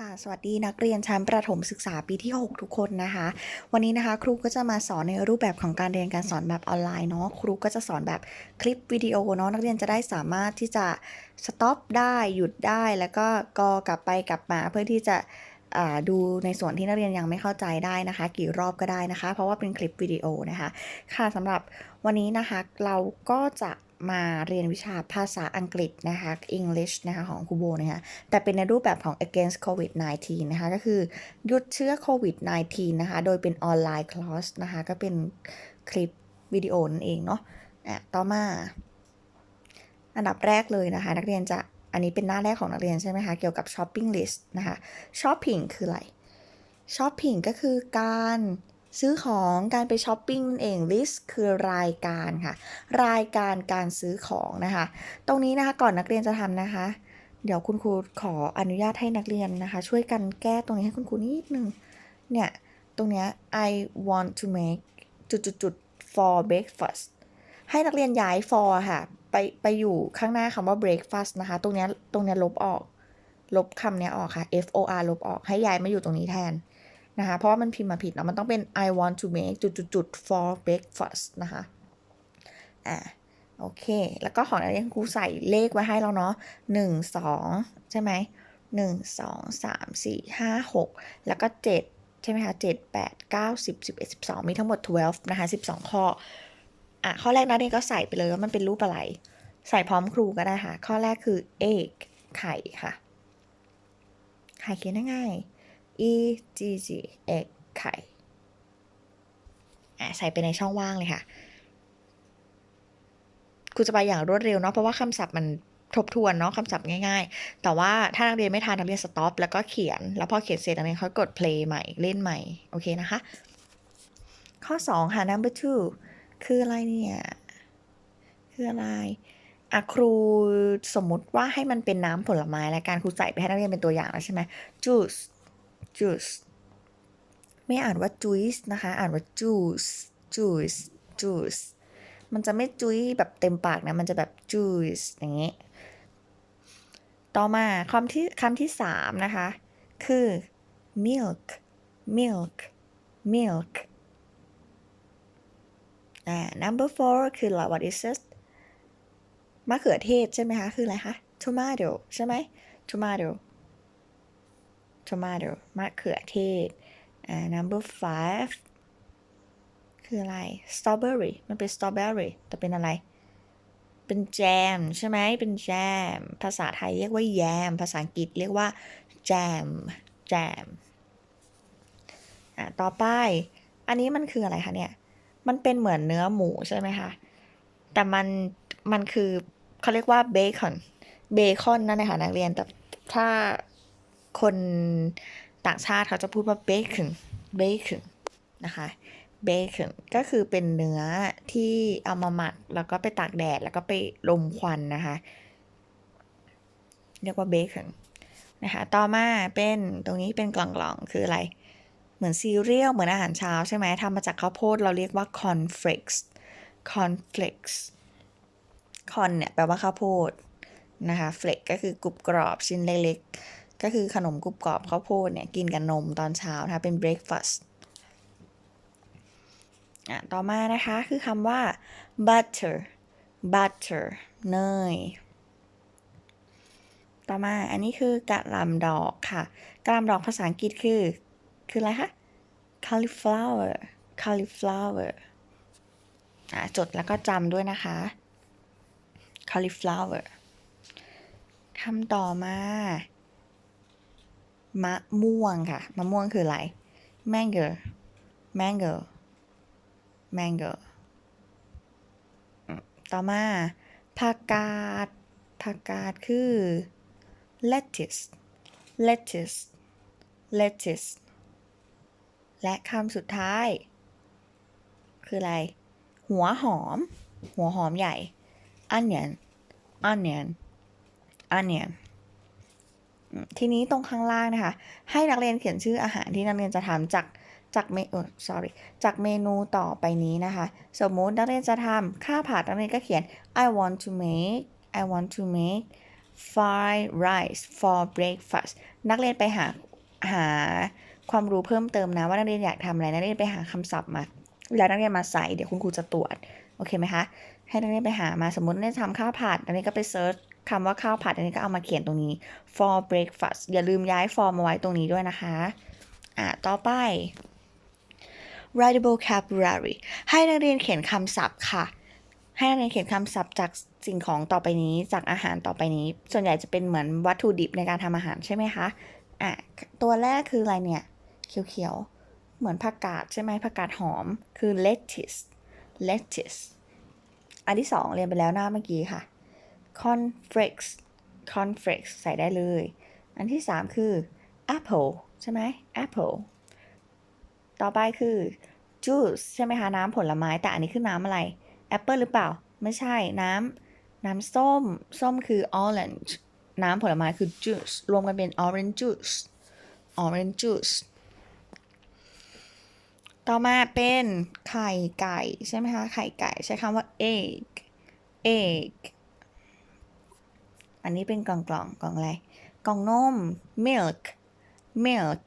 ค่ะสวัสดีนักเรียนชั้นประถมศึกษาปีที่ 6 ทุกคนนะคะ วันนี้นะคะครูก็จะมาสอนในรูปแบบของการเรียนการสอนแบบออนไลน์เนาะครูก็จะสอนแบบคลิปวิดีโอเนาะนักเรียนจะได้สามารถที่จะสต็อปได้หยุดได้แล้วก็กอกลับไปกลับมาเพื่อที่จะดูในส่วนที่นักเรียนยังไม่เข้าใจได้นะคะ กี่รอบก็ได้นะคะ เพราะว่าเป็นคลิปวิดีโอนะคะ ค่ะสำหรับวันนี้นะคะเราก็จะ มาเรียนวิชาภาษาอังกฤษนะคะ English นะคะของครูโบนะคะแต่เป็นในรูปแบบของ against covid 19นะคะก็คือหยุดเชื้อโควิด -19 นะคะ โดยเป็นออนไลน์คลาสนะคะก็เป็นคลิปวิดีโอนั่นเองเนาะอะต่อมา อันดับแรกเลยนะคะ นักเรียนจะอันนี้เป็นหน้าแรกของนักเรียนใช่ไหมคะ เกี่ยวกับ shopping list นะคะ shopping คืออะไร shopping ก็คือการ ซื้อของการไปช้อปปิ้งนั่นเอง list คือรายการค่ะ รายการการซื้อของนะคะ ตรงนี้นะคะก่อนนักเรียนจะทำนะคะ เดี๋ยวคุณครูขออนุญาตให้นักเรียนนะคะ ช่วยกันแก้ตรงนี้ให้คุณครูนิดนึงเนี่ย ตรงเนี้ย I want to make จุดจุดจุด for breakfast ให้นักเรียนย้าย for ค่ะ ไปไปอยู่ข้างหน้าคำว่า breakfast นะคะ ตรงเนี้ยตรงเนี้ยลบออก ลบคำเนี้ยออกค่ะ F O R ลบออกให้ย้ายมาอยู่ตรงนี้แทน นะคะ เพราะว่ามันพิมพ์มาผิดเนาะมันต้องเป็น I want to make จุดจุดจุด for breakfast นะคะ อ่าโอเค แล้วก็ของนักเรียนครูใส่เลขไว้ให้แล้วเนาะหนึ่งสองใช่ไหมหนึ่งสองสามสี่ห้าหกแล้วก็เจ็ดใช่ไหมคะเจ็ดแปดเก้าสิบสิบเอ็ดสิบสองมีทั้งหมด 12 นะคะ 12 ข้อ อะ ข้อแรกนักเรียนก็ใส่ไปเลยว่ามันเป็นรูปอะไร ใส่พร้อมครูก็ได้ค่ะ ข้อแรกคือ egg ไข่ค่ะ ไข่เขียนง่ายๆ e g g egg ไข่อะใส่ไปในช่องว่างเลยค่ะครูจะไปอย่างรวดเร็วเนาะเพราะว่าคำศัพท์มันทบทวนเนาะคำศัพท์ง่ายๆ แต่ว่าถ้านักเรียนไม่ทันนักเรียนสต็อปแล้วก็เขียน แล้วพอเขียนเสร็จนักเรียนเขากด play ใหม่เล่นใหม่ โอเคนะคะ ข้อ 2 ค่ะ number two คืออะไรเนี่ย คืออะไรอะครูสมมุติว่าให้มันเป็นน้ำผลไม้และการครูใส่ไปให้นักเรียนเป็นตัวอย่างแล้วใช่ไหม juice juice ไม่อ่านว่า juice นะคะ อ่านว่า juice juice juice มันจะไม่จุ้ยแบบเต็มปากนะ มันจะแบบ juice อย่างนี้ ต่อมาคำที่คำที่สามนะคะ คือ milk milk milk อ่า number four คือ what is it มะเขือเทศใช่ไหมคะ คืออะไรคะ tomato ใช่ไหม tomato tomato มะเขือเทศอ่า number five คืออะไร strawberry มันเป็น strawberry แต่เป็นอะไร เป็นแจมใช่ไหมเป็นแจม ภาษาไทยเรียกว่าแยม ภาษาอังกฤษเรียกว่าแจม แจม อะ ต่อไป อันนี้มันคืออะไรคะเนี่ย มันเป็นเหมือนเนื้อหมูใช่ไหมคะ แต่มัน มันคือเขาเรียกว่าเบคอน เบคอนนั่นแหละค่ะนักเรียน แต่ถ้า คนต่างชาติเขาจะพูดว่าเบคอนเบคอนนะคะเบคอนก็คือเป็นเนื้อที่เอามาหมักแล้วก็ไปตากแดดแล้วก็ไปลมควันนะคะ เรียกว่าเบคอนนะคะ ต่อมาเป็นตรงนี้เป็นกล่องๆคืออะไร เหมือนซีเรียลเหมือนอาหารเช้าใช่ไหมทำมาจากข้าวโพดเราเรียกว่า cornflakes cornflakes corn เนี่ยแปลว่าข้าวโพดนะคะ flake ก็คือกรุบกรอบชิ้นเล็กๆ ก็คือขนมกรุบกรอบข้าวโพดเนี่ยกินกับนมตอนเช้านะคะเป็น breakfast อะต่อมานะคะคือคำว่า butter butter เนย ต่อมาอันนี้คือกะหล่ำดอกค่ะกะหล่ำดอกภาษาอังกฤษคือ คืออะไรคะ cauliflower cauliflower อะจดแล้วก็จำด้วยนะคะ cauliflower คำต่อมา มะม่วงค่ะ มะม่วงคืออะไร mango mango mango ต่อมาผักกาดผักกาดคือ lettuce lettuce lettuce และคำสุดท้าย คืออะไร หัวหอม หัวหอมใหญ่ onion onion onion ทีนี้ตรงข้างล่างนะคะ ให้นักเรียนเขียนชื่ออาหารที่นักเรียนจะทำจากจากเมเออ sorry จากเมนูต่อไปนี้นะคะ สมมุตินักเรียนจะทำข้าวผัดนักเรียนก็เขียน I want to make I want to make fried rice for breakfast นักเรียนไปหาหาความรู้เพิ่มเติมนะว่านักเรียนอยากทำอะไรนักเรียนไปหาคำศัพท์มาเวลานักเรียนมาใส่เดี๋ยวคุณครูจะตรวจ โอเคไหมคะ ให้นักเรียนไปหามาสมมตินักเรียนทำข้าวผัดอันนี้ก็ไปเซิร์ช คำว่าข้าวผัดอันนี้ก็เอามาเขียนตรงนี้ for breakfast อย่าลืมย้าย for มาไว้ตรงนี้ด้วยนะคะ อะ ต่อไป write vocabulary ให้นักเรียนเขียนคำศัพท์ค่ะ ให้นักเรียนเขียนคำศัพท์จากสิ่งของต่อไปนี้ จากอาหารต่อไปนี้ ส่วนใหญ่จะเป็นเหมือนวัตถุดิบในการทำอาหารใช่ไหมคะ อะ ตัวแรกคืออะไรเนี่ย เขียวๆ เหมือนผักกาดใช่ไหมผักกาดหอม คือ lettuce lettuce อันที่สองเรียนไปแล้วหน้าเมื่อกี้ค่ะ cornflakes cornflakes ใส่ได้เลย อันที่สามคือ apple ใช่ไหม apple ต่อไปคือ juice ใช่ไหมคะ น้ำผลไม้ แต่อันนี้คือน้ำอะไร apple หรือเปล่า ไม่ใช่น้ำน้ำส้ม ส้มคือ orange น้ำผลไม้คือ juice รวมกันเป็น orange juice orange juice ต่อมาเป็นไข่ไก่ ใช่ไหมคะ ไข่ไก่ใช้คำว่า egg egg อันนี้เป็นกล่องกล่องกล่องอะไร กล่องนม milk milk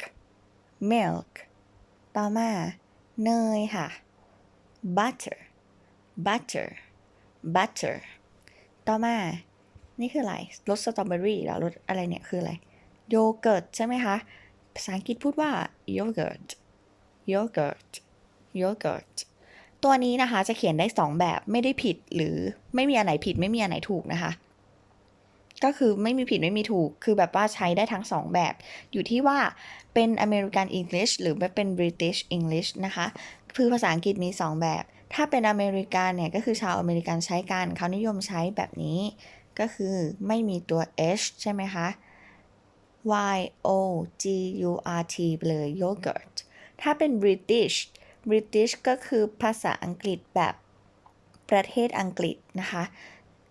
milk ต่อมา เนยค่ะ butter butter butter ต่อมา นี่คืออะไร รสสตรอเบอรี่หรอ รสอะไรเนี่ย คืออะไร โยเกิร์ตใช่ไหมคะ ภาษาอังกฤษพูดว่า yogurt yogurt yogurt ตัวนี้นะคะจะเขียนได้สองแบบไม่ได้ผิดหรือไม่มีอันไหนผิดไม่มีอันไหนถูกนะคะ ก็คือไม่มีผิดไม่มีถูก คือแบบว่าใช้ได้ทั้งสองแบบ อยู่ที่ว่าเป็น American English หรือเป็น British English นะคะ คือภาษาอังกฤษมี 2 แบบ ถ้าเป็นอเมริกันเนี่ย ก็คือชาวอเมริกันใช้กัน เขานิยมใช้แบบนี้ ก็คือไม่มีตัว h ใช่ไหมคะ y o g u r t ไปเลย yogurt ถ้าเป็น British British ก็คือภาษาอังกฤษแบบประเทศอังกฤษนะคะ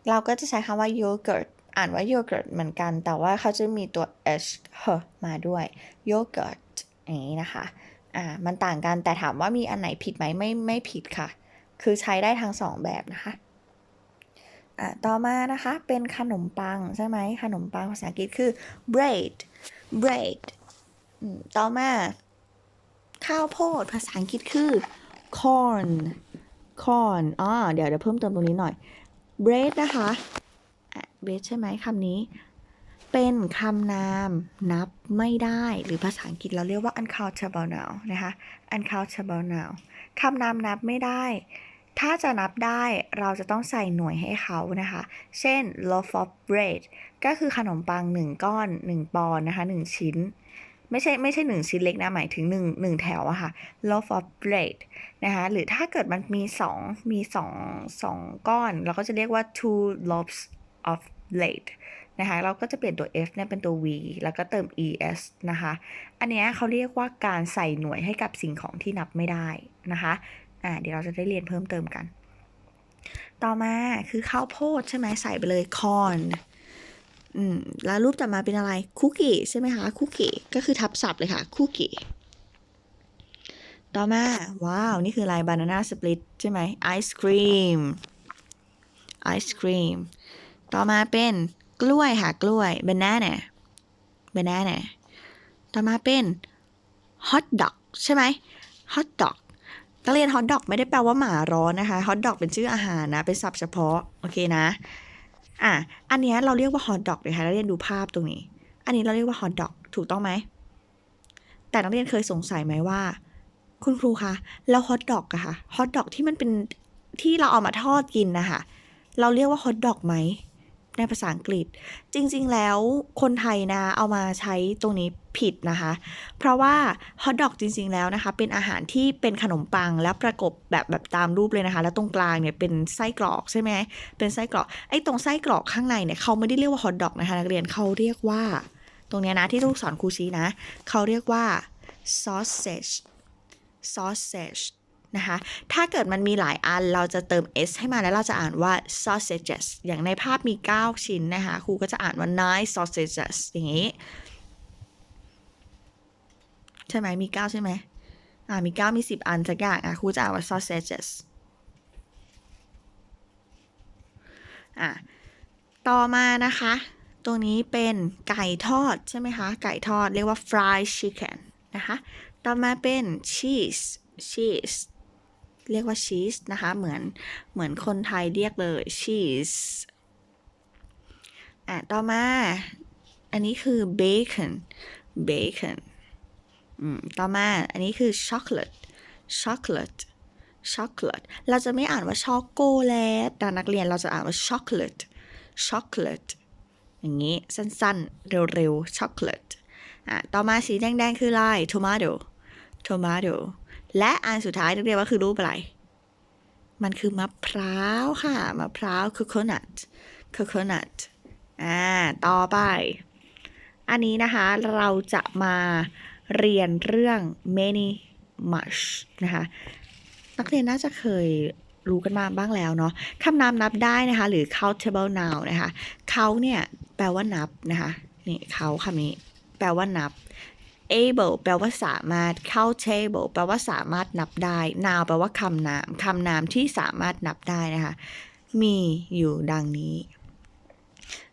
เราก็จะใช้คำว่า yogurt อ่านว่า yogurt เหมือนกัน แต่ว่าเขาจะมีตัว h เฮมาด้วย yogurt อย่างนี้นะคะ อ่า มันต่างกันแต่ถามว่ามีอันไหนผิดไหมไม่ไม่ผิดค่ะ คือใช้ได้ทั้งสองแบบนะคะ อ่า ต่อมานะคะเป็นขนมปังใช่ไหมขนมปังภาษาอังกฤษคือ bread bread อืมต่อมา ข้าวโพดภาษาอังกฤษคือ corn corn อ๋อเดี๋ยวเดี๋ยวเพิ่มเติมตรงนี้หน่อย bread นะคะ bread ใช่ไหมคำนี้ เป็นคำนามนับไม่ได้หรือภาษาอังกฤษเราเรียกว่า uncountable noun นะคะ uncountable noun คำนามนับไม่ได้ ถ้าจะนับได้เราจะต้องใส่หน่วยให้เขานะคะ เช่น loaf of bread ก็คือขนมปัง 1 ก้อน 1 ปอนด์นะคะ 1 ชิ้นไม่ใช่ไม่ใช่1ชิ้นเล็กนะ หมายถึง1 1แถวอะค่ะ loaf of bread นะคะหรือถ้าเกิดมันมี2มี2 2ก้อน เราก็จะเรียกว่า two loaves of bread นะคะเราก็จะเปลี่ยนตัว f เนี่ยเป็นตัว v แล้วก็เติม es นะคะ อันเนี้ยเขาเรียกว่าการใส่หน่วยให้กับสิ่งของที่นับไม่ได้นะคะอ่าเดี๋ยวเราจะได้เรียนเพิ่มเติมกัน ต่อมาคือข้าวโพดใช่ไหมใส่ไปเลย corn อืมแล้วรูปต่อมาเป็นอะไรคุกกี้ใช่ไหมคะคุกกี้ก็คือทับศัพท์เลยค่ะคุกกี้ต่อมา ว้าว นี่คืออะไร banana split ใช่ไหมไอศครีมไอศครีม ต่อมาเป็นกล้วยค่ะกล้วย banana banana ต่อมาเป็น hot dog ใช่ไหม hot dog นักเรียน hot dog ไม่ได้แปลว่าหมาร้อนนะคะ hot dog เป็นชื่ออาหารนะ เป็นศัพท์เฉพาะ โอเคนะ อะ อันนี้เราเรียกว่า hot dog เลยค่ะนักเรียนดูภาพตรงนี้ อันนี้เราเรียกว่า hot dog ถูกต้องไหม แต่นักเรียนเคยสงสัยไหมว่า คุณครูคะ แล้ว hot dog อะค่ะ hot dog ที่มันเป็นที่เราเอามาทอดกินนะคะ เราเรียกว่า hot dog ไหม ในภาษาอังกฤษ จริง ๆ แล้วคนไทยนะเอามาใช้ตรงนี้ผิดนะคะ เพราะว่าฮอทดอกจริง ๆ แล้วนะคะ เป็นอาหารที่เป็นขนมปังแล้วประกบแบบแบบตามรูปเลยนะคะ แล้วตรงกลางเนี่ยเป็นไส้กรอกใช่ไหมเป็นไส้กรอกไอ้ตรงไส้กรอกข้างในเนี่ยเขาไม่ได้เรียกว่าฮอทดอกนะคะนักเรียนเขาเรียกว่า ตรงเนี้ยนะที่ลูกศรครูชี้นะเขาเรียกว่า sausage sausage นะคะ ถ้าเกิดมันมีหลายอันเราจะเติม s ให้มาแล้วเราจะอ่านว่า sausages อย่างในภาพมี 9 ชิ้นนะคะ ครูก็จะอ่านว่า nine sausages อย่างนี้ ใช่ไหมมี 9 ใช่ไหมอ่ามี 9 มี 10 อันสักอย่างอะครูจะอ่านว่า sausages อะต่อมานะคะตัวนี้เป็นไก่ทอดใช่ไหมคะ ไก่ทอดเรียกว่า fried chicken นะคะ ต่อมาเป็น cheese cheese เรียกว่า cheese นะคะ เหมือนเหมือนคนไทยเรียกเลย cheese อะต่อมา อันนี้คือ bacon bacon อืมต่อมา อันนี้คือ chocolate chocolate chocolate เราจะไม่อ่านว่าช็อกโกแลตแต่นักเรียนเราจะอ่านว่า chocolate chocolate อย่างนี้ สั้นๆ เร็วๆ chocolate อะต่อมาสีแดง ๆ คืออะไร tomato tomato และอันสุดท้ายนักเรียนว่าคือรูปอะไร มันคือมะพร้าวค่ะ มะพร้าว coconut coconut อ่า ต่อไป อันนี้นะคะเราจะมาเรียนเรื่อง many much นะคะนักเรียนน่าจะเคยรู้กันมาบ้างแล้วเนาะคำนามนับได้นะคะ หรือ countable noun นะคะ เขาเนี่ย แปลว่านับนะคะ นี่เขาคำนี้ แปลว่านับ able แปลว่าสามารถ countable แปลว่าสามารถนับได้ noun แปลว่าคำนามคำนามที่สามารถนับได้นะคะ มีอยู่ดังนี้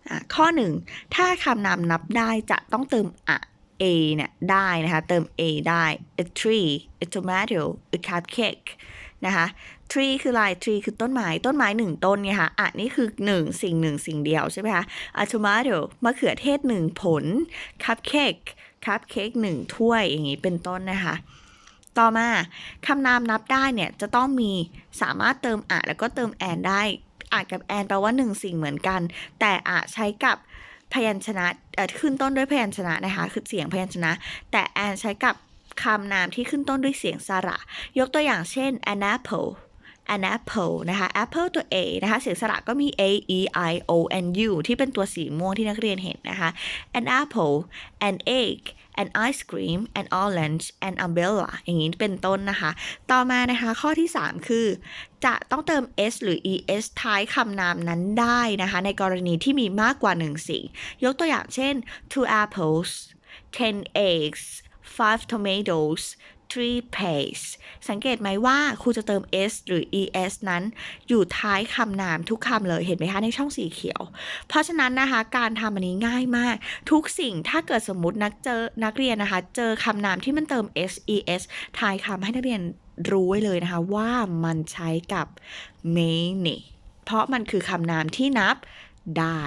อะข้อหนึ่งถ้าคำนามนับได้จะต้องเติมอะ a เนี่ยได้นะคะ เติม a ได้ a tree a tomato a cupcake นะคะ tree คืออะไร tree คือต้นไม้ ต้นไม้หนึ่งต้นไงคะอะนี่คือหนึ่งสิ่งหนึ่งสิ่งเดียวใช่ไหมคะ a tomato มะเขือเทศหนึ่งผล cupcake cupcake หนึ่งถ้วยอย่างนี้เป็นต้นนะคะ ต่อมาคำนามนับได้เนี่ยจะต้องมีสามารถเติมอะแล้วก็เติมแอนได้อะกับแอนแปลว่าหนึ่งสิ่งเหมือนกัน แต่อะใช้กับพยัญชนะขึ้นต้นด้วยพยัญชนะนะคะคือเสียงพยัญชนะ แต่แอนใช้กับคำนามที่ขึ้นต้นด้วยเสียงสระ ยกตัวอย่างเช่น an apple an apple นะคะ apple ตัว a นะคะเสียงสระก็มี a e i o n u ที่เป็นตัวสีม่วงที่นักเรียนเห็นนะคะ an apple an egg an ice cream an orange an umbrella อย่างนี้เป็นต้นนะคะ ต่อมานะคะข้อที่ 3 คือ จะต้องเติม s หรือ es ท้ายคำนามนั้นได้นะคะ ในกรณีที่มีมากกว่า 1 สิ่ง ยกตัวอย่างเช่น two apples ten eggs five tomatoes three peas สังเกตไหมว่าครูจะเติม s หรือ es นั้น อยู่ท้ายคำนามทุกคำเลยเห็นไหมคะในช่องสีเขียว เพราะฉะนั้นนะคะการทำอันนี้ง่ายมาก ทุกสิ่งถ้าเกิดสมมตินักเจอนักเรียนนะคะ เจอคำนามที่มันเติม s es ท้ายคำให้นักเรียนรู้ไว้เลยนะคะว่ามันใช้กับ many เพราะมันคือคำนามที่นับ ได้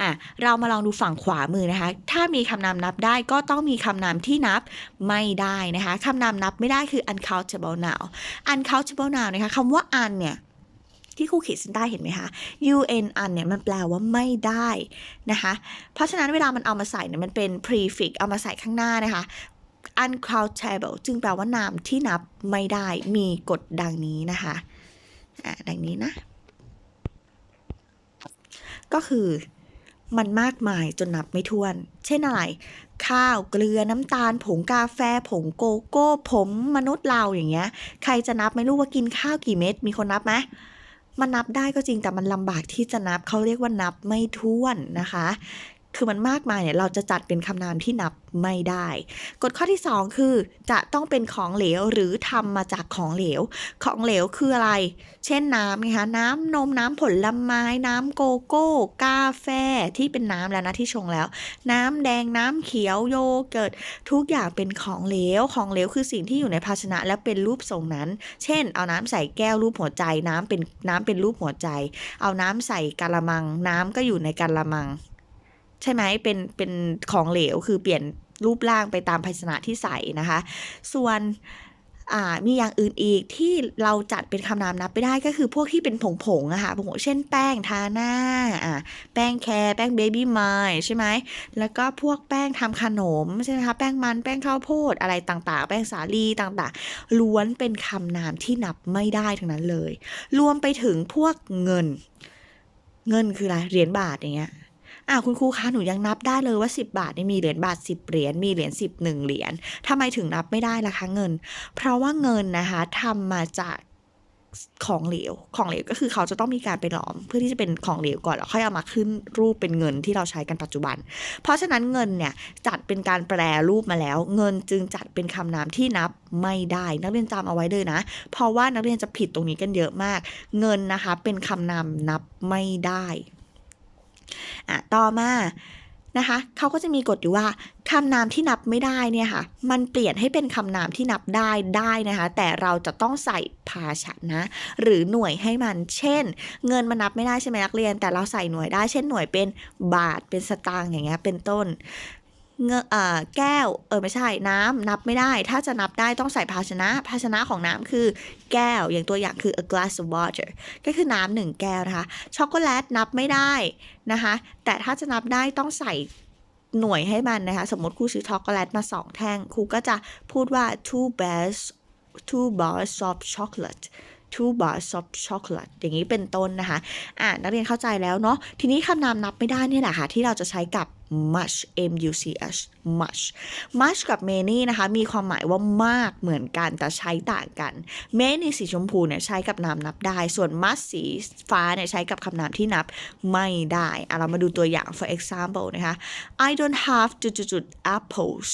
อะเรามาลองดูฝั่งขวามือนะคะ ถ้ามีคำนามนับได้ก็ต้องมีคำนามที่นับไม่ได้นะคะคำนามนับไม่ได้คือ uncountable noun uncountable noun นะคะคำว่า un เนี่ยที่ครูขีดเส้นใต้เห็นไหมคะ un un เนี่ยมันแปลว่าไม่ได้นะคะ เพราะฉะนั้นเวลามันเอามาใส่เนี่ยมันเป็น prefix เอามาใส่ข้างหน้านะคะ uncountable จึงแปลว่านามที่นับไม่ได้มีกฎดังนี้นะคะ อะดังนี้นะ ก็คือมันมากมายจนนับไม่ถ้วน เช่นอะไร ข้าวเกลือน้ำตาล ผงกาแฟ ผงโกโก้ ผมมนุษย์เราอย่างเงี้ย ใครจะนับไม่รู้ว่ากินข้าวกี่เม็ด มีคนนับไหมมันนับได้ก็จริงแต่มันลำบากที่จะนับเขาเรียกว่านับไม่ถ้วนนะคะ คือมันมากมายเนี่ยเราจะจัดเป็นคำนามที่นับไม่ได้ กฎข้อที่ 2 คือ จะต้องเป็นของเหลวหรือทำมาจากของเหลว ของเหลวคืออะไร เช่นน้ำนะคะน้ำนมน้ำผลไม้น้ำโกโก้ กาแฟที่เป็นน้ำแล้วนะที่ชงแล้ว น้ำแดงน้ำเขียวโยเกิร์ตทุกอย่างเป็นของเหลว ของเหลวคือสิ่งที่อยู่ในภาชนะและเป็นรูปทรงนั้น เช่น เอาน้ำใส่แก้วรูปหัวใจน้ำเป็นน้ำเป็นรูปหัวใจ เอาน้ำใส่กะละมัง น้ำก็อยู่ในกะละมัง ใช่ไหมเป็นเป็นของเหลวคือเปลี่ยนรูปร่างไปตามภาชนะที่ใส่นะคะ ส่วนอ่ามีอย่างอื่นอีกที่เราจัดเป็นคำนามนับไม่ได้ก็คือพวกที่เป็นผงๆอะค่ะผงเช่นแป้งทาหน้าอ่าแป้งแคร์แป้งเบบี้มายใช่ไหมแล้วก็พวกแป้งทำขนมใช่ไหมคะแป้งมันแป้งข้าวโพดอะไรต่างๆ แป้งสาลีต่างๆ ล้วนเป็นคำนามที่นับไม่ได้ทั้งนั้นเลย รวมไปถึงพวกเงิน เงินคืออะไรเหรียญบาทอย่างเงี้ย อ่าคุณครูคะหนูยังนับได้เลยว่า 10 บาทนี่มีเหรียญบาท 10 เหรียญมีเหรียญ10หนึ่งเหรียญทำไมถึงนับไม่ได้ล่ะคะเงิน เพราะว่าเงินนะคะทำมาจากของเหลว ของเหลวก็คือเขาจะต้องมีการไปหลอม เพื่อที่จะเป็นของเหลวก่อนแล้วค่อยเอามาขึ้นรูปเป็นเงินที่เราใช้กันปัจจุบัน เพราะฉะนั้นเงินเนี่ยจัดเป็นการแปรรูปมาแล้ว เงินจึงจัดเป็นคำนามที่นับไม่ได้ นักเรียนจำเอาไว้เลยนะ เพราะว่านักเรียนจะผิดตรงนี้กันเยอะมาก เงินนะคะเป็นคำนามนับไม่ได้ อะต่อมานะคะเขาก็จะมีกฎอยู่ว่าคำนามที่นับไม่ได้เนี่ยค่ะ มันเปลี่ยนให้เป็นคำนามที่นับได้ได้นะคะ แต่เราจะต้องใส่ภาชนะ หรือหน่วยให้มัน เช่น เงินมันนับไม่ได้ใช่ไหมนักเรียน แต่เราใส่หน่วยได้ เช่นหน่วยเป็นบาทเป็นสตางค์อย่างเงี้ยเป็นต้น เงเออแก้ว เออไม่ใช่น้ำนับไม่ได้ ถ้าจะนับได้ต้องใส่ภาชนะ ภาชนะของน้ำคือแก้ว อย่างตัวอย่างคือ a glass of water ก็คือน้ำหนึ่งแก้วนะคะ ช็อกโกแลตนับไม่ได้นะคะ แต่ถ้าจะนับได้ต้องใส่หน่วยให้มันนะคะ สมมติครูซื้อช็อกโกแลตมาสองแท่งครูก็จะพูดว่า two bars two bars of chocolate two bars of chocolate อย่างนี้เป็นต้นนะคะอ่านักเรียนเข้าใจแล้วเนาะทีนี้คำนามนับไม่ได้เนี่ยแหละค่ะที่เราจะใช้กับ much m u c h much much กับ many นะคะ มีความหมายว่ามากเหมือนกัน แต่ใช้ต่างกัน many สีชมพูเนี่ยใช้กับนามนับได้ ส่วน much สีฟ้าเนี่ยใช้กับคำนามที่นับไม่ได้อะเรามาดูตัวอย่าง for example นะคะ I don't have จุดๆ apples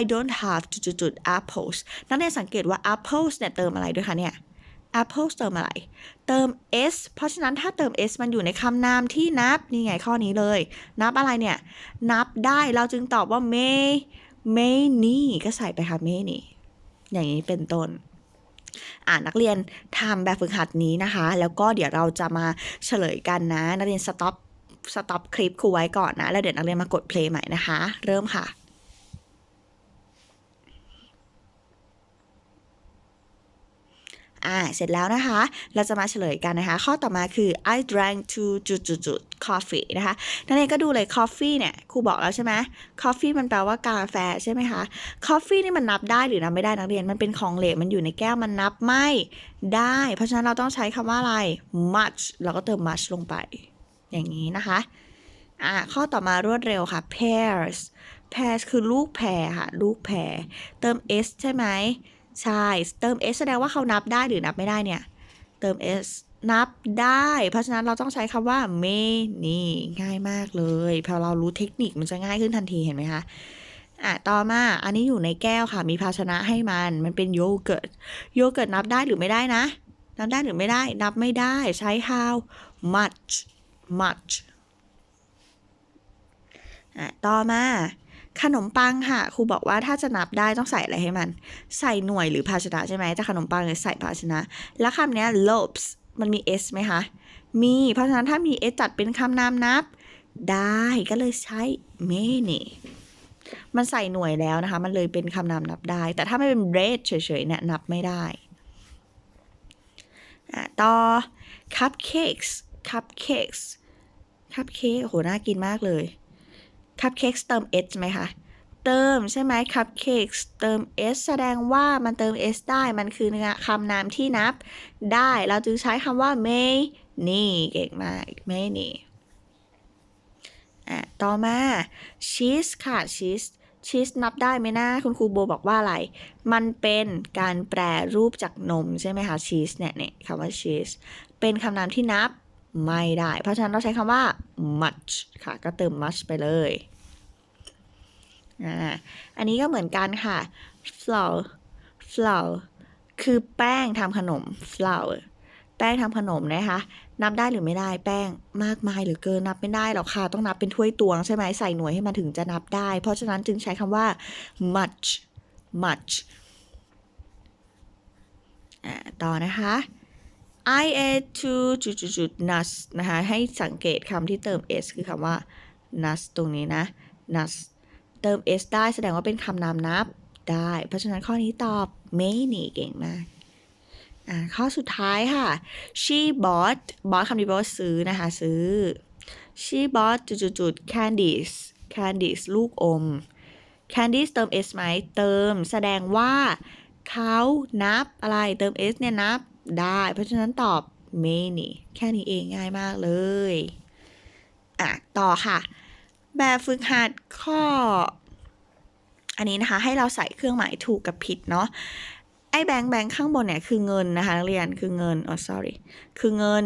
I don't have จุดๆ apples นักเรียนสังเกตว่า apples เนี่ยเติมอะไรด้วยคะเนี่ย Apple เติมอะไร เติม s เพราะฉะนั้นถ้าเติม s มันอยู่ในคำนามที่นับ นี่ไงข้อนี้เลย นับอะไรเนี่ย นับได้เราจึงตอบว่า may many ก็ใส่ไปค่ะ many อย่างนี้เป็นต้นอ่านักเรียนทำแบบฝึกหัดนี้นะคะ แล้วก็เดี๋ยวเราจะมาเฉลยกันนะ นักเรียน stop stop คลิปครูไว้ก่อนนะ แล้วเดี๋ยวนักเรียนมากด play ใหม่นะคะ เริ่มค่ะ อ่า เสร็จแล้วนะคะ เราจะมาเฉลยกันนะคะ ข้อต่อมาคือ I drank two จุดจุดจุด coffee นะคะ นั่นเองก็ดูเลย coffee เนี่ย ครูบอกแล้วใช่ไหม coffee มันแปลว่ากาแฟใช่ไหมคะ coffee นี่มันนับได้หรือนับไม่ได้นักเรียน มันเป็นของเหลว มันอยู่ในแก้ว มันนับไม่ได้ เพราะฉะนั้นเราต้องใช้คำว่าอะไร much เราก็เติม much ลงไป อย่างนี้นะคะ อ่า ข้อต่อมารวดเร็วค่ะ pears pears คือลูกแพรค่ะ ลูกแพรเติม s ใช่ไหม ใช่ เติม s แสดงว่าเขานับได้หรือนับไม่ได้เนี่ย เติม s นับได้ เพราะฉะนั้นเราต้องใช้คำว่า many ง่ายมากเลย พอเรารู้เทคนิคมันจะง่ายขึ้นทันทีเห็นไหมคะอะต่อมา อันนี้อยู่ในแก้วค่ะ มีภาชนะให้มัน มันเป็นโยเกิร์ต โยเกิร์ตนับได้หรือไม่ได้นะ นับได้หรือไม่ได้ นับไม่ได้ ใช้ how much much อะต่อมา ขนมปังค่ะครูบอกว่าถ้าจะนับได้ต้องใส่อะไรให้มัน ใส่หน่วยหรือภาชนะใช่ไหมแต่ขนมปังเนี่ยใส่ภาชนะ แล้วคำนี้ loaves มันมี s ไหมคะ มีเพราะฉะนั้นถ้ามี s จัดเป็นคำนามนับ ได้ก็เลยใช้ many มันใส่หน่วยแล้วนะคะ มันเลยเป็นคำนามนับได้ แต่ถ้าไม่เป็น bread เฉยๆเนี่ยนับไม่ได้ต่อ cupcakes cupcakes cupcake โหน่ากินมากเลย cupcakes เติม s ไหมคะ เติมใช่ไหม cupcakes เติม s แสดงว่ามันเติม s ได้มันคือคำนามที่นับได้ เราจึงใช้คำว่า many เก่งมาก many อะต่อมา cheese ค่ะ cheese cheese นับได้ไหมนะคุณครูโบบอกว่าอะไร มันเป็นการแปรรูปจากนมใช่ไหมคะ cheese เนี่ยเนี่ยคำว่า cheese เป็นคำนามที่นับไม่ได้ เพราะฉะนั้นเราใช้คำว่า much ค่ะ ก็เติม much ไปเลย อ่าอันนี้ก็เหมือนกันค่ะ flour flour คือแป้งทำขนม flour แป้งทำขนมนะคะ นับได้หรือไม่ได้แป้งมากมายหรือเกินนับไม่ได้หรอกค่ะ ต้องนับเป็นถ้วยตวงใช่ไหมใส่หน่วยให้มันถึงจะนับได้ เพราะฉะนั้นจึงใช้คำว่า much much ต่อนะคะ I ate two จุดจุดจุด nuts นะคะ ให้สังเกตคำที่เติม s คือคำว่า nuts ตรงนี้นะ nuts เติม s ได้แสดงว่าเป็นคำนามนับได้ เพราะฉะนั้นข้อนี้ตอบ many เก่งมากอ่าข้อสุดท้ายค่ะ she bought bought คำนี้แปลว่าซื้อนะคะ ซื้อ she bought จุดจุดจุด candies candies ลูกอม candies เติม s ไหม เติม แสดงว่าเขานับอะไร เติม s เนี่ยนับได้ เพราะฉะนั้นตอบ many แค่นี้เองง่ายมากเลย อะ ต่อค่ะ แบบฝึกหัดข้อ อันนี้นะคะ ให้เราใส่เครื่องหมายถูกกับผิดเนาะไอ้แบงค์แบงค์ข้างบนเนี่ยคือเงินนะคะนักเรียนคือเงินอ๋อ sorry คือเงิน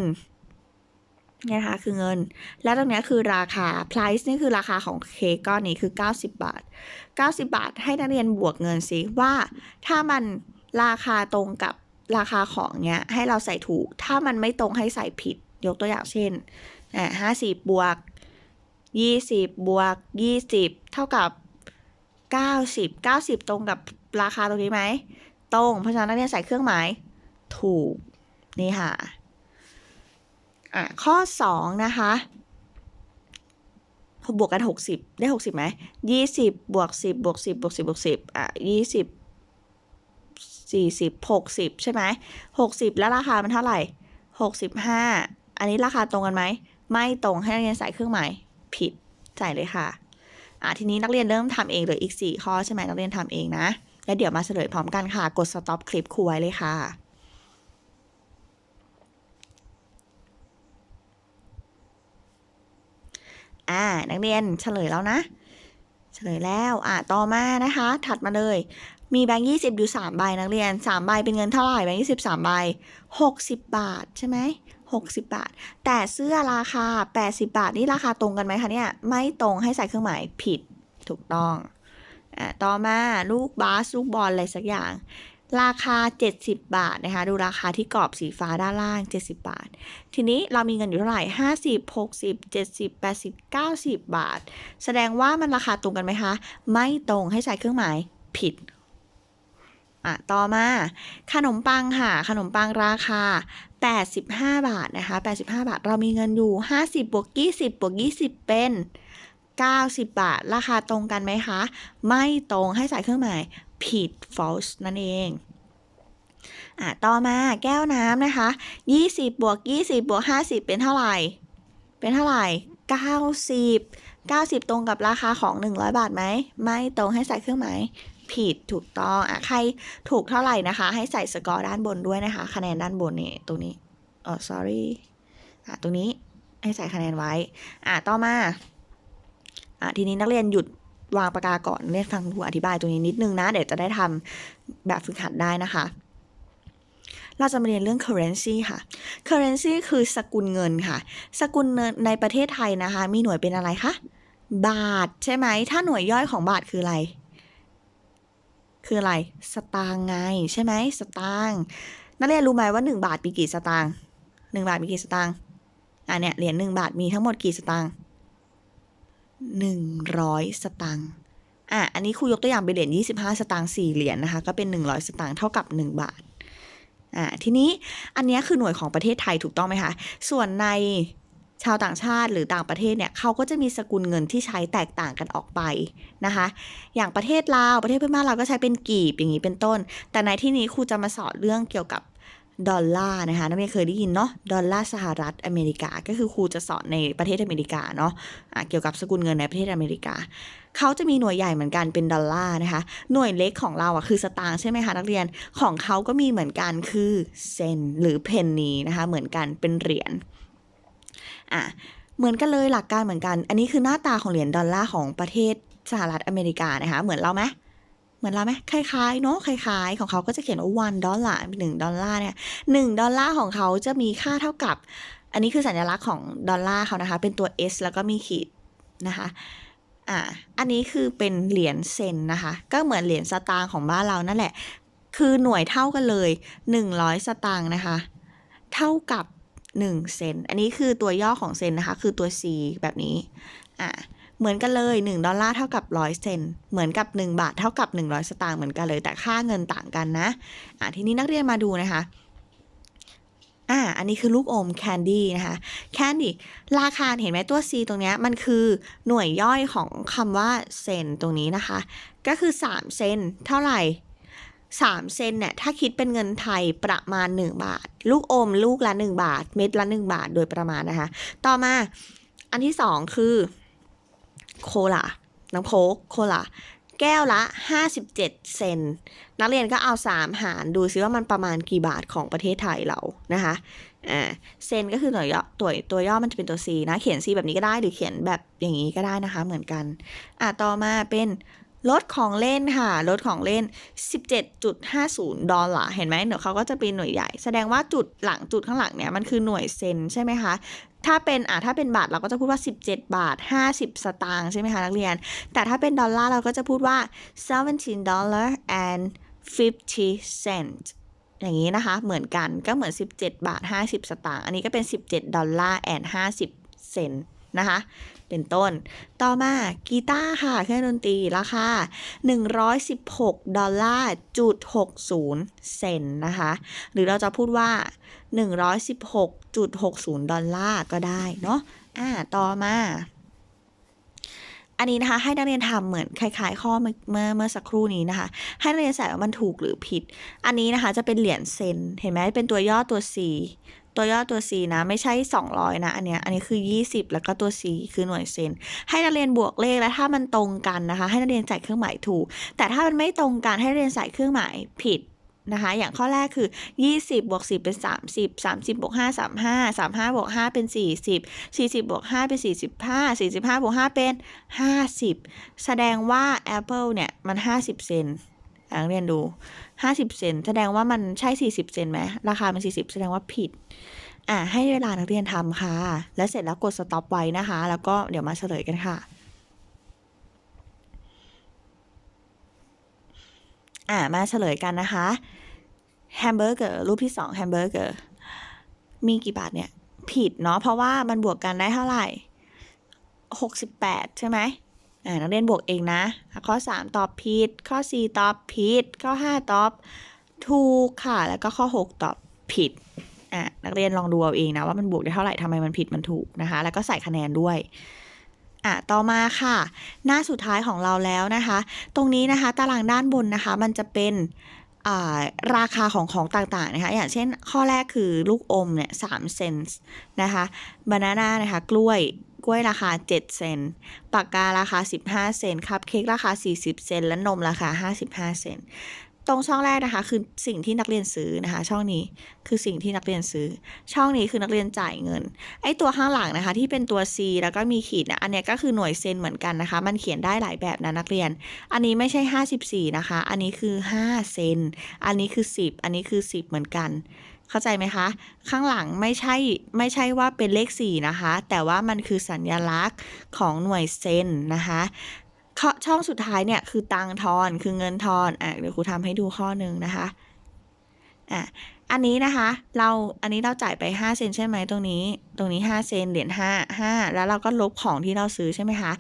เนี่ยนะคะคือเงิน แล้วตรงนี้คือราคา price นี่คือราคาของเค้กก้อนนี้คือ 90 บาท 90 บาท ให้นักเรียนบวกเงินสิว่าถ้ามันราคาตรงกับราคาของเนี้ยให้เราใส่ถูก ถ้ามันไม่ตรงให้ใส่ผิด ยกตัวอย่างเช่นอ่าห้าสิบบวก 20 บวก 20 เท่ากับ 90 90 ตรงกับราคาตรงนี้ไหม ตรง เพราะฉะนั้นนักเรียนใส่เครื่องหมาย ถูก นี่ค่ะ อะ ข้อ 2 นะคะบวกกัน 60 ได้ 60ไหม20บบวก10บวก10บวก10บวก10อะ20 40 60ใช่ไหม60แล้วราคามันเท่าไหร่65อันนี้ราคาตรงกันไหม ไม่ตรงให้นักเรียนใส่เครื่องหมาย ผิดใส่เลยค่ะอะทีนี้นักเรียนเริ่มทำเองเหลยอีก 4 ข้อใช่ไหมนักเรียนทำเองนะ แล้วเดี๋ยวมาเฉลยพร้อมกันค่ะ กด stop คลิปครูไว้เลยค่ะอ่านักเรียนเฉลยแล้วนะ เฉลยแล้วอะต่อมานะคะ ถัดมาเลย มีแบงค์ยี่สิบอยู่สามใบนักเรียนสามใบเป็นเงินเท่าไหร่แบงค์ยี่สิบสามใบหกสิบบาทใช่ไหม หกสิบบาท แต่เสื้อราคาแปดสิบบาท นี่ราคาตรงกันไหมคะเนี่ย ไม่ตรงให้ใส่เครื่องหมายผิดถูกต้องอะต่อมาลูกบาสลูกบอลอะไรสักอย่าง ราคา 70 บาทนะคะ ดูราคาที่กรอบสีฟ้าด้านล่าง 70 บาท ทีนี้เรามีเงินอยู่เท่าไหร่ 50 60 70 80 90 บาท แสดงว่ามันราคาตรงกันไหมคะ ไม่ตรงให้ใส่เครื่องหมายผิด อะต่อมา ขนมปังค่ะ ขนมปังราคา 85 บาทนะคะ85 บาท เรามีเงินอยู่ 50บวก20บวก20 เป็น 90 บาท ราคาตรงกันไหมคะ ไม่ตรงให้ใส่เครื่องหมายผิด false นั่นเองอะต่อมาแก้วน้ำนะคะ 20 บวก 20 บวก 50 เป็นเท่าไหร่ เป็นเท่าไหร่ 90 90 ตรงกับราคาของ 100 บาทไหม ไม่ตรงให้ใส่เครื่องหมาย ผิดถูกต้องอะใครถูกเท่าไหร่นะคะ ให้ใส่สกอร์ด้านบนด้วยนะคะ คะแนนด้านบนนี่ตรงนี้อ๋อ sorry อะตรงนี้ให้ใส่คะแนนไว้ อะต่อมาอะทีนี้นักเรียนหยุดวางปากกาก่อนเรียนฟังครูอธิบายตรงนี้นิดนึงนะ เดี๋ยวจะได้ทำแบบฝึกหัดได้นะคะ เราจะมาเรียนเรื่อง currency ค่ะ currency คือสกุลเงินค่ะ สกุลเงินในประเทศไทยนะคะ มีหน่วยเป็นอะไรคะ บาทใช่ไหม ถ้าหน่วยย่อยของบาทคืออะไร คืออะไร สตางค์ไง ใช่ไหมสตางค์นักเรียนรู้ไหมว่า 1 บาทมีกี่สตางค์1บาทมีกี่สตางค์อะเนี่ยเหรียญ1บาทมีทั้งหมดกี่สตางค์100 สตางค์อะอันนี้ครูยกตัวอย่างเป็นเหรียญ25 สตางค์4เหรียญนะคะ ก็เป็น 100 สตางค์เท่ากับ 1 บาทอ่าทีนี้อันนี้คือหน่วยของประเทศไทยถูกต้องไหมคะ ส่วนใน ชาวต่างชาติหรือต่างประเทศเนี่ยเขาก็จะมีสกุลเงินที่ใช้แตกต่างกันออกไปนะคะ อย่างประเทศลาวประเทศเพื่อนบ้านเราก็ใช้เป็นกีบอย่างนี้เป็นต้น แต่ในที่นี้ครูจะมาสอนเรื่องเกี่ยวกับดอลลาร์นะคะนักเรียนเคยได้ยินเนาะดอลลาร์สหรัฐอเมริกา ก็คือครูจะสอนในประเทศอเมริกาเนาะะเกี่ยวกับสกุลเงินในประเทศอเมริกา เขาจะมีหน่วยใหญ่เหมือนกันเป็นดอลลาร์นะคะ หน่วยเล็กของเราอะคือสตางค์ใช่ไหมคะนักเรียนของเขาก็มีเหมือนกันคือเซนหรือเพนนีนะคะเหมือนกันเป็นเหรียญ อะเหมือนกันเลยหลักการเหมือนกัน อันนี้คือหน้าตาของเหรียญดอลลาร์ของประเทศสหรัฐอเมริกานะคะ เหมือนเราไหมเหมือนเราไหมคล้ายๆเนาะคล้ายๆ ของเขาก็จะเขียนว่า one dollar หนึ่งดอลลาร์เนี่ยหนึ่งดอลลาร์ของเขาจะมีค่าเท่ากับ อันนี้คือสัญลักษณ์ของดอลลาร์เขานะคะ เป็นตัว S แล้วก็มีขีดนะคะอ่าอันนี้คือเป็นเหรียญเซนนะคะ ก็เหมือนเหรียญสตางค์ของบ้านเรานั่นแหละ คือหน่วยเท่ากันเลย 100 สตางค์นะคะ เท่ากับ 1เซน อันนี้คือตัวย่อของเซนนะคะ คือตัว C แบบนี้ อ่าเหมือนกันเลย 1 ดอลลาร์เท่ากับ 100 เซน เหมือนกับ 1 บาทเท่ากับ 100 สตางค์เหมือนกันเลย แต่ค่าเงินต่างกันนะ อ่าทีนี้นักเรียนมาดูนะคะ อ่า อันนี้คือลูกอมแคนดี้นะคะ แคนดี้ ราคาเห็นไหมตัว C ตรงนี้มันคือหน่วยย่อยของคำว่าเซนตรงนี้นะคะ ก็คือ 3 เซนเท่าไหร่ 3 เซนเนี่ยถ้าคิดเป็นเงินไทยประมาณ 1 บาท ลูกอมลูกละ 1 บาท เม็ดละ 1 บาทโดยประมาณนะคะ ต่อมาอันที่ 2 คือ โคลาน้ำโค้กโคลาแก้วละ 57 เซน นักเรียนก็เอา 3 หารดูซิว่ามันประมาณกี่บาทของประเทศไทยเรานะคะอ่าเซนก็คือหน่วยย่อตัวตัวย่อมันจะเป็นตัว C นะ เขียน C แบบนี้ก็ได้หรือเขียนแบบอย่างนี้ก็ได้นะคะ เหมือนกัน อ่าต่อมาเป็น รถของเล่นค่ะรถของเล่น 17.50 ดอลลาร์เห็นไหมเดี๋ยวเขาก็จะเป็นหน่วยใหญ่ แสดงว่าจุดหลังจุดข้างหลังเนี่ยมันคือหน่วยเซนใช่ไหมคะถ้าเป็นอ่าถ้าเป็นบาทเราก็จะพูดว่า 17 บาท 50 สตางค์ใช่ไหมคะนักเรียน แต่ถ้าเป็นดอลลาร์เราก็จะพูดว่า 17 dollar and 50 cent อย่างนี้นะคะ เหมือนกันก็เหมือน 17 บาท 50 สตางค์อันนี้ก็เป็น 17 ดอลลาร์ and 50 เซนนะคะ เป็นต้น ต่อมากีตาร์ค่ะเครื่องดนตรีราคา 116 ดอลลาร์จุด60 เซนนะคะ หรือเราจะพูดว่า 116.60 ดอลลาร์ก็ได้เนาะอ่าต่อมาอันนี้นะคะให้นักเรียนทำเหมือนคล้ายๆ ข้อเมื่อเมื่อสักครู่นี้นะคะ ให้นักเรียนใส่ว่ามันถูกหรือผิด อันนี้นะคะจะเป็นเหรียญเซนเห็นไหมเป็นตัวย่อตัว C ตัวย่อตัว C นะ ไม่ใช่ 200 นะ อันเนี้ยอันนี้คือ 20 แล้วก็ตัว C คือหน่วยเซน ให้นักเรียนบวกเลขแล้วถ้ามันตรงกันนะคะ ให้นักเรียนใส่เครื่องหมายถูก แต่ถ้ามันไม่ตรงกันให้นักเรียนใส่เครื่องหมายผิดนะคะ อย่างข้อแรกคือ 20 บวก 10 เป็น 30 30 บวก 5 35 35 บวก 5 เป็น 40 40 บวก 5 เป็น 45 45 บวก 5 เป็น 50 แสดงว่า Apple เนี่ย มัน 50 เซนอะนักเรียนดู 50 เซนแสดงว่ามันใช่ 40 เซนไหมราคามัน 40 แสดงว่าผิด อะให้เวลานักเรียนทำค่ะ แล้วเสร็จแล้วกด stop ไว้นะคะ แล้วก็เดี๋ยวมาเฉลยกันค่ะอะมาเฉลยกันนะคะแฮมเบอร์เกอร์รูปที่สองแฮมเบอร์เกอร์มีกี่บาทเนี่ย ผิดเนาะเพราะว่ามันบวกกันได้เท่าไหร่ 68 ใช่ไหม นักเรียนบวกเองนะ ข้อ 3 ตอบผิด ข้อ 4 ตอบผิด ข้อ 5 ตอบถูกค่ะ แล้วก็ข้อ 6 ตอบผิดอะนักเรียนลองดูเอาเองนะว่ามันบวกได้เท่าไหร่ทำไมมันผิดมันถูกนะคะ แล้วก็ใส่คะแนนด้วยอะต่อมาค่ะ หน้าสุดท้ายของเราแล้วนะคะ ตรงนี้นะคะตารางด้านบนนะคะ มันจะเป็นอ่าราคาของของต่างๆนะคะ อย่างเช่นข้อแรกคือลูกอมเนี่ยสามเซนส์นะคะบานาน่านะคะ กล้วย กล้วยราคา 7 เซน ปากการาคา 15 เซน คัพเค้กราคา 40 เซน และนมราคา 55 เซน ตรงช่องแรกนะคะ คือสิ่งที่นักเรียนซื้อนะคะ ช่องนี้คือสิ่งที่นักเรียนซื้อ ช่องนี้คือนักเรียนจ่ายเงิน ไอ้ตัวข้างหลังนะคะ ที่เป็นตัว C แล้วก็มีขีดนี่ยอันนี้ก็คือหน่วยเซนเหมือนกันนะคะ มันเขียนได้หลายแบบนะนักเรียน อันนี้ไม่ใช่ 54 นะคะ อันนี้คือ 5 เซน อันนี้คือ 10 อันนี้คือ 10 เหมือนกัน เข้าใจไหมคะ ข้างหลังไม่ใช่ไม่ใช่ว่าเป็นเลข 4 นะคะ แต่ว่ามันคือสัญลักษณ์ของหน่วยเซนนะคะช่องสุดท้ายเนี่ยคือตังทอนคือเงินทอนอะเดี๋ยวครูทำให้ดูข้อหนึ่งนะคะอะ อันนี้นะคะเราอันนี้เราจ่ายไป 5 เซนใช่ไหมตรงนี้ ตรงนี้ 5 เซนเหรียญ5 5 แล้วเราก็ลบของที่เราซื้อใช่ไหมคะ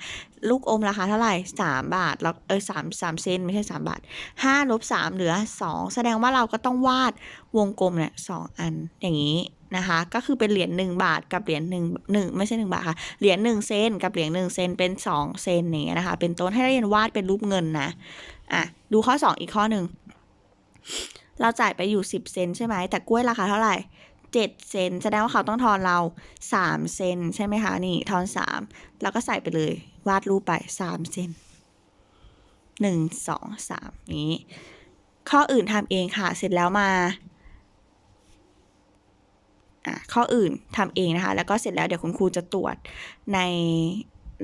ลูกอมราคาเท่าไหร่ 3 บาทแล้วเออ3 3เซนไม่ใช่ 3 บาท5ลบ3เหลือ 2 แสดงว่าเราก็ต้องวาดวงกลมเนี่ยสอันอย่างนี้นะคะก็คือเป็นเหรียญ1บาทกับเหรียญ1 1ไม่ใช่ 1 บาทค่ะเหรียญ1เซนกับเหรียญ1เซนเป็น 2 เซนอย่างเงี้ยนะคะเป็นต้นให้เรียนวาดเป็นรูปเงินนะอะดูข้อ 2 อีกข้อหนึ่ง เราจ่ายไปอยู่ 10 เซนใช่ไหม แต่กล้วยราคาเท่าไหร่ 7 เซนแสดงว่าเขาต้องทอนเรา 3 เซนใช่ไหมคะ นี่ทอน 3 แล้วก็ใส่ไปเลย วาดรูปไป 3 เซน1 2 3 นี้ ข้ออื่นทำเองค่ะ เสร็จแล้วมาอะข้ออื่นทำเองนะคะ แล้วก็เสร็จแล้วเดี๋ยวคุณครูจะตรวจใน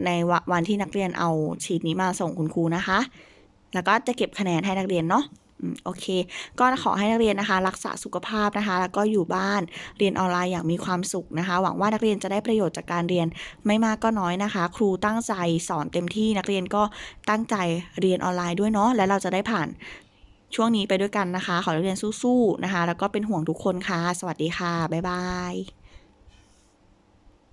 ในวันที่นักเรียนเอาชีตนี้มาส่งคุณครูนะคะ แล้วก็จะเก็บคะแนนให้นักเรียนเนาะ โอเค ก็ขอให้นักเรียนนะคะ รักษาสุขภาพนะคะ แล้วก็อยู่บ้านเรียนออนไลน์อย่างมีความสุขนะคะ หวังว่านักเรียนจะได้ประโยชน์จากการเรียนไม่มากก็น้อยนะคะ ครูตั้งใจสอนเต็มที่นักเรียนก็ตั้งใจเรียนออนไลน์ด้วยเนาะและเราจะได้ผ่านช่วงนี้ไปด้วยกันนะคะ ขอนักเรียนสู้ๆนะคะ แล้วก็เป็นห่วงทุกคนค่ะ สวัสดีค่ะบ๊ายบาย